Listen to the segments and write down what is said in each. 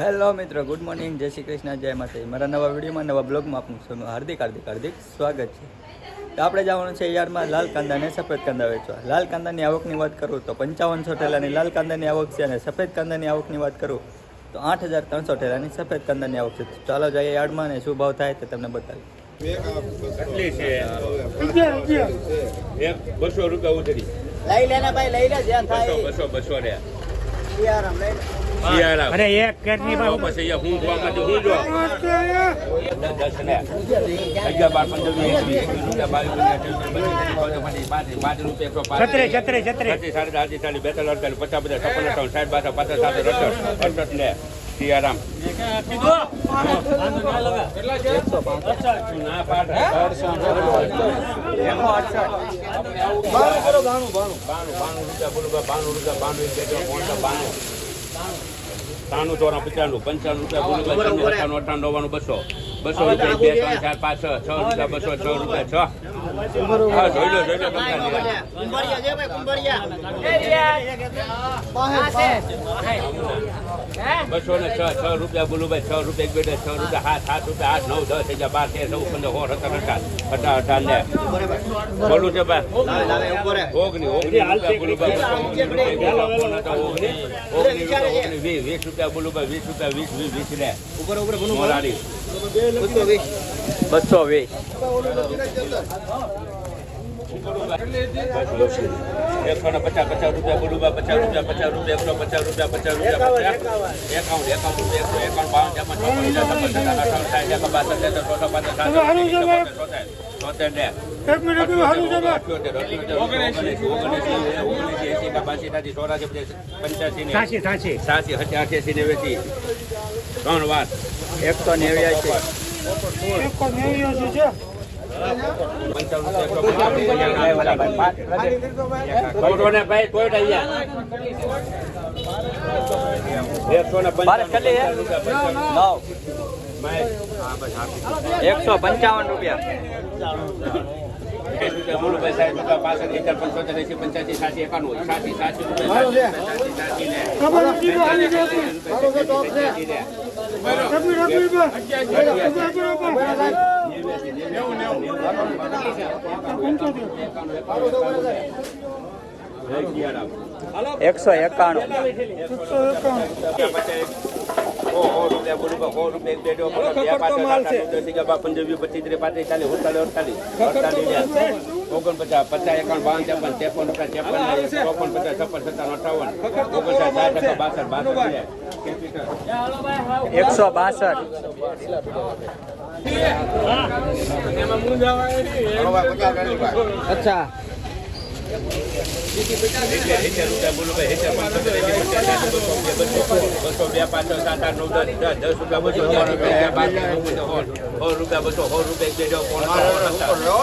Hello મિત્રો good morning જય શ્રી કૃષ્ણ જય માતા મારા નવા વિડીયોમાં નવા બ્લોગમાં આપનું હાર્દિક હાર્દિક હાર્દિક સ્વાગત છે. તો આપણે જવાનું છે યારમાં લાલ કાંદા અને સફેદ કાંદા વેચવા. લાલ કાંદાની આવકની વાત કરું તો પંચાવનસો ઠેલાની લાલ કાંદાની આવક છે અને સફેદ કાંદાની આવકની વાત કરું તો આઠ હજાર ત્રણસો ઠેલાની સફેદ કાંદાની આવક છે. ચાલો જઈએ યાર્ડમાં અને શું ભાવ થાય તે તમને બતાવી છે? બસો રૂપિયા ઉતરી લઈ લેના ભાઈ લઈ લે જ્યાં થાય. બસો બસો રે શિયારામ લઈ લે શિયાળા અરે એક ઘરની તો પછી હું ઊંઘો દસ ને અગિયાર બાર પંદર વીસ વીસ રૂપિયા બાવીસ રૂપિયા પાંચ પાંચ રૂપિયા એકસો પાંચ છત્રે છત્રે છત્રે. પચીસ સાડી બેતાલીસ અડતાલીસ પચાસ બધા છપ્પન અઠાવન સાઠ બાસઠ પચાસ સાત અડસઠ અડસઠ ને. સિયારામ ના પાડ બાણું બાણું રૂપિયા બોલું બાણું રૂપિયા બાણું એક બે ત્રાણું ચોરા પચાણું પંચાણું રૂપિયા બોલું અઠાણું અઠાણું નવ્વાણું બસો. બસો રૂપિયા બે ત્રણ ચાર પાંચ છ છ રૂપિયા બસો છ રૂપિયા છ. હા જોઈ લો જોઈ લો બધા કુંભરિયા. છે ભાઈ કુંભરિયા બસો ને છ છ રૂપિયા બોલું ભાઈ છ રૂપિયા એક બેટા છ રૂપિયા સાત સાત રૂપિયા આઠ નવ દસ હજાર બાર તેર ચૌદ પંદર હોર સત્તર અઢાર અઢાર અઢાર ને. બોલું છે ભાઈ. ઓગણી ઓગણી ઓગણી વીસ વીસ રૂપિયા બોલું ભાઈ વીસ રૂપિયા વીસ વીસ વીસ લે વીસ. બસો વીસ. પચાસ પચાસ રૂપિયા બોલું પચાસ રૂપિયા પચાસ રૂપિયા એકસો પચાસ રૂપિયા પચાસ રૂપિયા પચાસ એકાઉન્ટ એકાઉન્ટ એકસો એકાઉન્ટ બાવન ચોપન છપ્પન સત્તાવન અઠાવન સાઠ એકાવન બાસઠ તોતેર અઠ્યાસી નેવેસી ત્રણ વાત એકસો નેવ્યાસી એકસો નેવ્યાસી છે? એકસો પંચાવન રૂપિયા મૂળભાઈ સાહેબ પાસઠ હજાર પંચોતેર એસી પંચ્યાસી સાચી એકાણું એકસો એકાણું. ઓગણપચાસ પચાસ એકાવન બાવન ત્રેપન ત્રેપન રૂપિયા ત્રેપન ચોપન પચાસ છપ્પન સત્તાવન અઠાવન ઓગણસાઠ સાઠ ટકા બાસઠ બાસઠ એકસો બાસઠ. અચ્છા. બસો બે પાંચ સાત આઠ નવ દસ દસ દસ રૂપિયા બસો સો રૂપિયા બસો સો રૂપિયા બે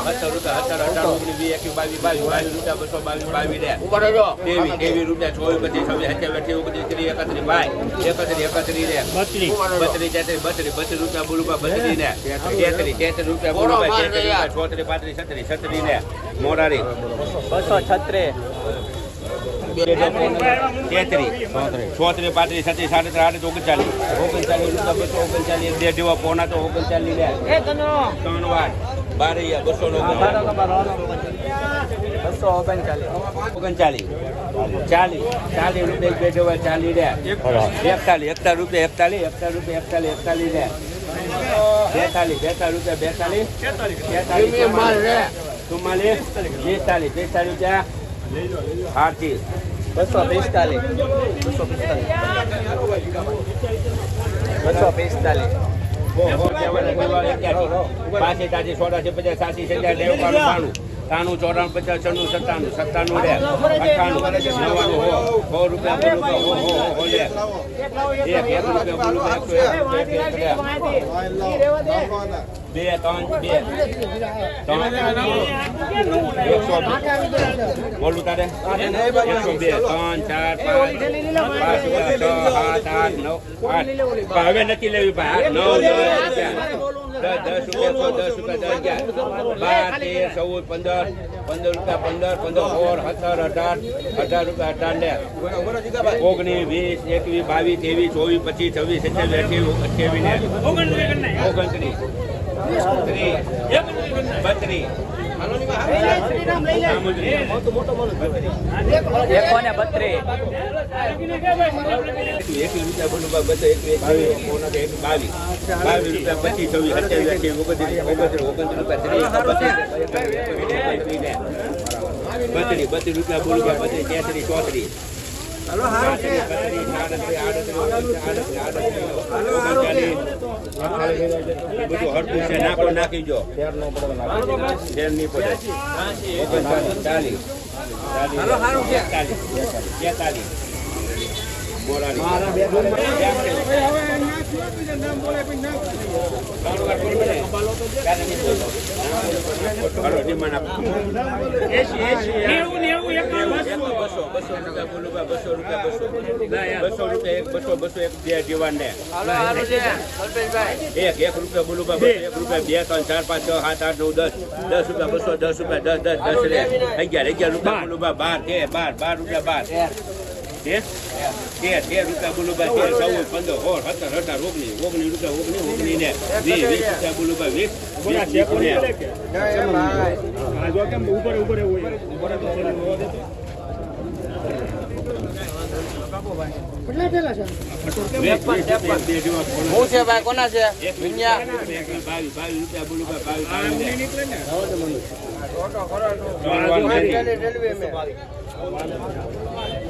સત્તર રૂપિયા સત્તર અઢાર ઓગણીસ વીસ રૂપિયા બસો બાવીસ લે તેવીસ તેવીસ રૂપિયા ચોવીસ પચીસ છવ્વીસ સત્યાવીસ બત્રીસ બત્રીસ બત્રીસ બત્રીસ બોલું બત્રીસ ને છત્રીસ ને મોરારી બસો છત્રીસ તેત્રીસ ચોત્રીસ. પાંત્રીસ છત્રીસ સાડત્રીસ આડત્રીસ ઓગણચાલીસ. ઓગણચાલીસ રૂપિયા બસો ઓગણચાલીસ. બે જેવા પોના તો ઓગણચાલીસ ત્રણ વાર. બારૈયા બસો બસો ઓગણચાલીસ. ઓગણચાલીસ. ચાલીસ. ચાલીસ રૂપિયા બે જેવા ચાલીસ લે. એકતાલીસ એકતાલીસ રૂપિયા એકતાલીસ એકતાલીસ રૂપિયા એકતાલીસ એકતાલીસ લે. બેતાલીસ બેતાલીસ રૂપિયા બેતાલીસ. બેતાલીસ ચુમ્માલીસ, બેતાલીસ બેતાલીસ રૂપિયા આડત્રીસ બસો પિસ્તાલીસ. બસો પિસ્તાલીસ. પાછી તાજી સોળાસી પચાસ સાસી હજાર નેવું, બાણું ત્રાણું ચોરાણું, પચાસ, છન્નું, સત્તાણું સત્તાણું રે અઠાણું નવ્વાણું, હો સો રૂપિયા બોલું તો હો હો હો લે. એક એક રૂપિયા બોલું એકસો એક રૂપિયા. બે, ત્રણ બે. ત્રણ બોલું તારે? એકસો બે, ત્રણ, ચાર, પાંચ પાંચ, છ, સાત, આઠ નવ, આઠ. હવે નથી લેવી ભાઈ. નવ, દસ રૂપિયા દસ રૂપિયા દસ અગિયાર. બાર, તેર, ચૌદ, પંદર. પંદર રૂપિયા પંદર પંદર સોળ, સત્તર, અઢાર અઢાર રૂપિયા અઢાર ને. ઓગણીસ, વીસ, એકવીસ, બાવીસ, ત્રેવીસ, ચોવીસ, પચીસ, છવ્વીસ, સત્યાવીસ, અઠ્યાવીસ અઠ્યાવીસ ઓગણત્રીસ. એકો ને રૂપિયા બોલું એક બાવીસ બાવીસ રૂપિયા પચીસ છવ્વીસ સત્યાવીસ અઠ્યાવીસ ઓગણત્રીસ ઓગણત્રીસ ઓગણત્રીસ રૂપિયા ત્રીસ બત્રીસ. બત્રીસ ચોત્રીસ સાડત્રીસ, આડત્રીસ, ઓગણત્રીસ, આડત્રીસ, આડત્રીસ, ઓગણચાલીસ. બધું હરખું છે નાખો નાખી જો. શેર નહીં પડે. ચાલીસ. ચાલીસ. એકતાલીસ તેતાલીસ નેવું નેવું એકાવન એક એક રૂપિયા બોલું બા, એક રૂપિયા બે ત્રણ ચાર પાંચ છ સાત આઠ નવ દસ દસ રૂપિયા બસો દસ રૂપિયા દસ દસ દસ અગિયાર અગિયાર રૂપિયા બોલું બાર બાર બાર રૂપિયા બાર તેર તેર તેર રૂપિયા બોલું તેર ચૌદ પંદર સોળ સત્તર અઢાર ઓગણીસ ઓગણીસ રૂપિયા ઓગણીસ ઓગણીસ ને વીસ વીસ રૂપિયા બોલું વીસ વીસ ઉપર ઉપર હું છે? ભાઈ? કોના છે? વિન્યા. બાવીસ બાવીસ રૂપિયા બોલું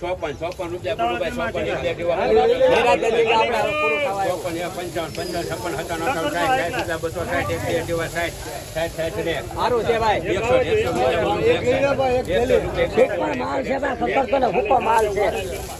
ચોપન ચોપન રૂપિયા ચોપન ચોપન પંચાવન પંચાવન છપ્પન સત્તાવન અઠાવન સાઠ સાઠ રૂપિયા બસો સાઠ એક બે જેવા સાઠ સાઠ સાઠ ને સારું છે ભાઈ એકસો એકસો રૂપિયા એકસો રૂપિયા માલ છે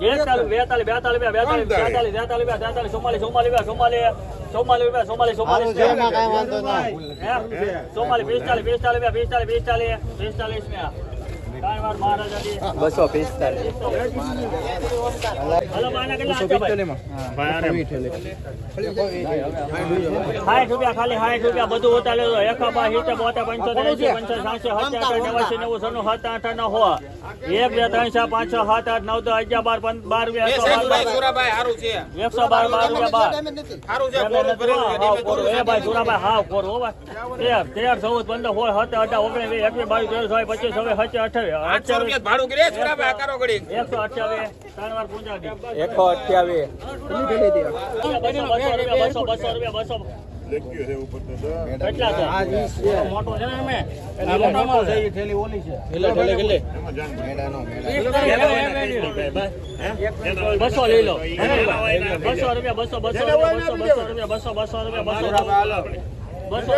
એકતાલીસ બેતાલીસ બેતાલીસ બેતાલીસ બેતાલીસ તેતાલીસ તેતાલીસ ચુમ્માલીસ ચુમ્માલીસ ચુમ્માલીસ ચુમ્માલીસ ચુમ્માલીસ ચુમ્માલીસ ચુમ્માલીસ પિસ્તાલીસ પિસ્તાલીસ પિસ્તાલીસ પિસ્તાલીસ પિસ્તાલીસ મહારાજાજી બસો પિસ્તાલીસ સાઠ રૂપિયા ખાલી સાઠ રૂપિયા બધું ઉતારે તો એકા બા સિત્તેર બોતેર પંચોતેર એસી પંચાસી સાતસો સત્યાસી નેવાસી નેવું સન્નું સાત આઠ નવ હો એક બે ત્રણ ચાર પાંચ છ સાત આઠ નવ દસ અગિયાર બાર પંદ બાર એકસો બાર બાર. બાર રૂપિયા બાર એ ભાઈ સુરાભાઈ હાવ કોરું હો ભાઈ. તેર તેર ચૌદ પંદર સોળ સત્તર અઢાર ઓગણીસ વીસ એકવીસ બાવીસ ત્રેવીસ પચીસ છવ્વીસ સત્યાવીસ અઠ્યાવીસ એકસો અઠ્યાવીસ ત્રણ વાર પૂંજા એકો અઠ્યાવીસ. બસો બસો રૂપિયા બસો બસો બસો. કેટલા છે? મોટો છે ને અમે? બસો લઈ લો. બસો રૂપિયા બસો બસો રૂપિયા બસો બસો રૂપિયા બસો બસો રૂપિયા બસો. બસો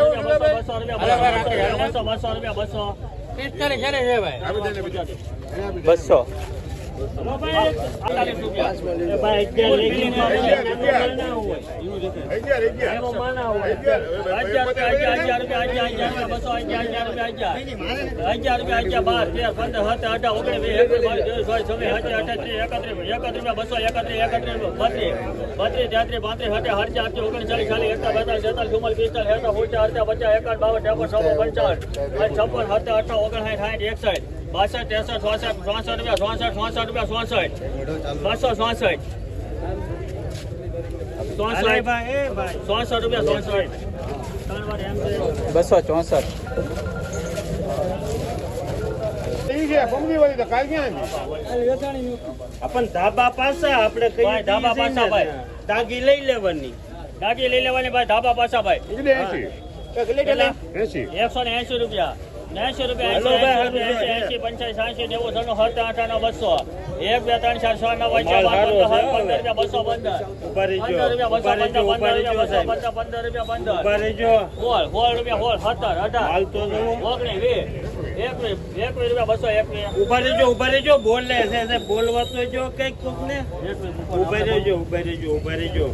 રૂપિયા બસો બસો રૂપિયા બસો. બસો. છપ્પન, હતા અઠા ઓગણ ઓગણસાઠ, સાઠ, એકસઠ, બાસઠ, ત્રેસઠ, ચોસઠ, ચોસઠ રૂપિયા, ચોસઠ, ચોસઠ રૂપિયા, ચોસઠ, બસો ચોસઠ. રૂપિયા બસો આપણ ધાબા પાસે આપણે કઈ ધાબા પાછા ભાઈ. દાગી લઈ લેવાની. દાગી લઈ લેવાની ભાઈ ધાબા પાછા ભાઈ? એકસો ને એસી રૂપિયા. એસી રૂપિયા એસી એસી એસી નેવું ત્રણ સત્તર અઠાણું બસો એક બે ત્રણ ચાર છ નવ પંદર બસો પંદર પંદર રૂપિયા બસો પંદર પંદર રૂપિયા બસો પંદર પંદર રૂપિયા પંદર સોળ રૂપિયા સત્તર અઢાર. હાલ. ઓગણીસ વીસ. એકવીસ એકવીસ રૂપિયા બસો એકવીસ ઊભા રહેજો ઊભા રહેજો બોલે છે છે બોલવા તો જો કંઈક કોક ને ઊભા રહેજો ઊભા રહેજો ઊભા રહેજો.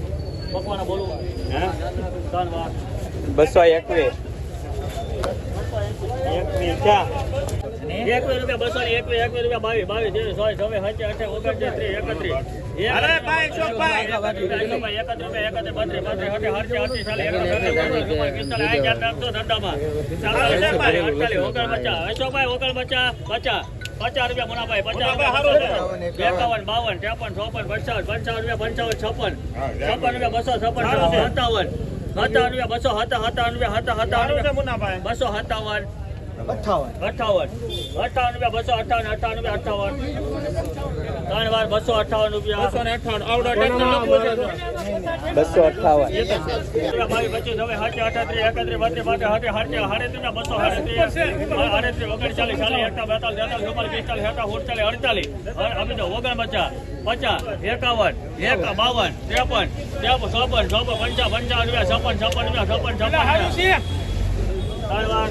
ભગવાન બોલવું બસો એકવીસ. એકવીસ રૂપિયા બસો ને એકવીસ રૂપિયા બાવીસ બાવીસ ત્રેવીસ ચોવીસ છવ્વીસ સત્યાવીસ અઠાવીસ ઓગણત્રીસ ત્રીસ એકત્રીસ. પચાસ રૂપિયા એકાવન બાવન ત્રેપન ચોપન પંચાવન પંચાવન રૂપિયા પંચાવન છપ્પન છપ્પન રૂપિયા બસો છપ્પન સત્તાવન સત્તાવન અનવે બસો હતા હતા અનવે હતા સત્તાવન રૂપિયા બસો સત્તાવન અઠાવન. અઠાવન. રૂપિયા બસો અઠાવન અઠાવન રૂપિયા અઠાવન. ત્રણ વાર બસો અઠાવન રૂપિયા. બસો ને અઠાવન. બસો અઠાવન. બાવીસ પચીસ હવે સાચી અઠાત્રીસ એકત્રીસ બત્રીસ બાટે હાટે હાટે હાડત્રીસ બસો હાડત્રીસ. હાડત્રીસ ઓગણચાલીસ ચાલીસ એકતા બેતાલીસ તેતાલીસ ચુમ્માલીસ પિસ્તાલીસ સુડતાલીસ અડતાલીસ. દો ઓગણ પચાસ પચાસ એકાવન એક બાવન ત્રેપન ત્રેપન ચોપન ચોપન પંચા પંચાવન રૂપિયા છપ્પન છપ્પન રૂપિયા છપ્પન છપ્પન ત્રણ વાર.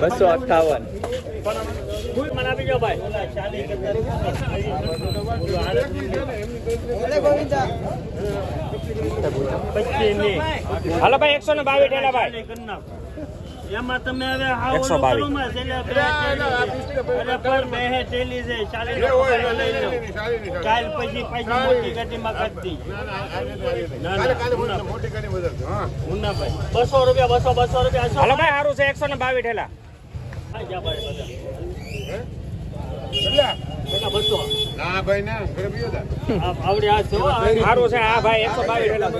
બસો. અઠાવન હાલો ભાઈ એકસો ને બાવીસ ભાઈ. એમાં તમે હવે આ હે લઈ લો. કાલ પછી પાછી મોટી ગાડીમાં કરી દી બસો રૂપિયા બસો બસો રૂપિયા હાલો ભાઈ સારું છે એકસો ને બાવીસ ઠેલા. આ જા ભાઈ બધા. કેટલા? આ- આવડી આ છે હો, આ. સારું છે હા ભાઈ એકસો બાવીસ ઠેલા.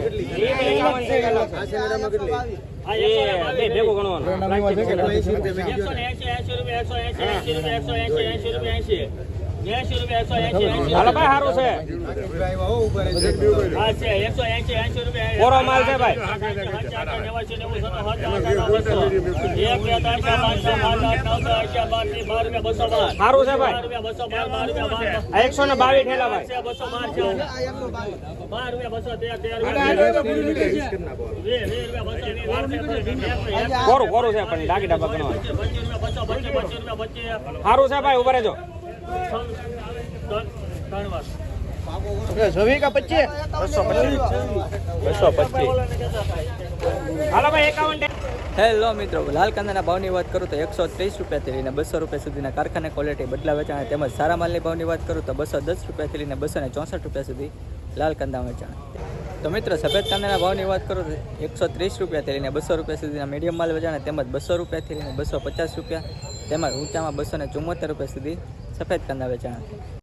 એકાવન ભેગું ગણવાનું. એકસો ને એંશી એંશી રૂપિયા એકસો એંશી એંશી રૂપિયા એકસો એંશી એંશી રૂપિયા એંશી એંશી રૂપિયા એકસો એંશી એંશી હાલો ભાઈ સારું છે કોરો માલ ભાઈ. બાર બાર રૂપિયા બસો બાર સારું છે બાર ભાઈ રૂપિયા બસો બાર બાર રૂપિયા બાર આ એકસો ને બાવીસ ઠેલા ભાઈ કોરું કોરું છે પણ ડાકી ડાબા પચીસ રૂપિયા બસો પચીસ પચીસ રૂપિયા પચીસ સારું છે ભાઈ ઊભા રહેજો હાલો મિત્રો લાલ કાંદાના ભાવની વાત કરું તો એકસો ત્રીસ રૂપિયાથી લઈને બસો રૂપિયા સુધીના કારખાને ક્વોલિટી બદલા વેચાણ તેમજ સારા માલની ભાવની વાત કરું તો બસો દસ રૂપિયાથી લઈને બસો ને ચોસઠ રૂપિયા સુધી લાલ કાંદા વેચાણ. તો મિત્રો, સફેદ કાંદાના ભાવની વાત કરું તો એકસો ત્રીસ રૂપિયાથી લઈને બસો રૂપિયા સુધીના મીડિયમ માલ વેચાણ તેમજ બસો રૂપિયાથી લઈને બસો પચાસ રૂપિયા તેમજ ઊંચામાં બસો ને રૂપિયા સુધી સફેદ કંદા વેચાણ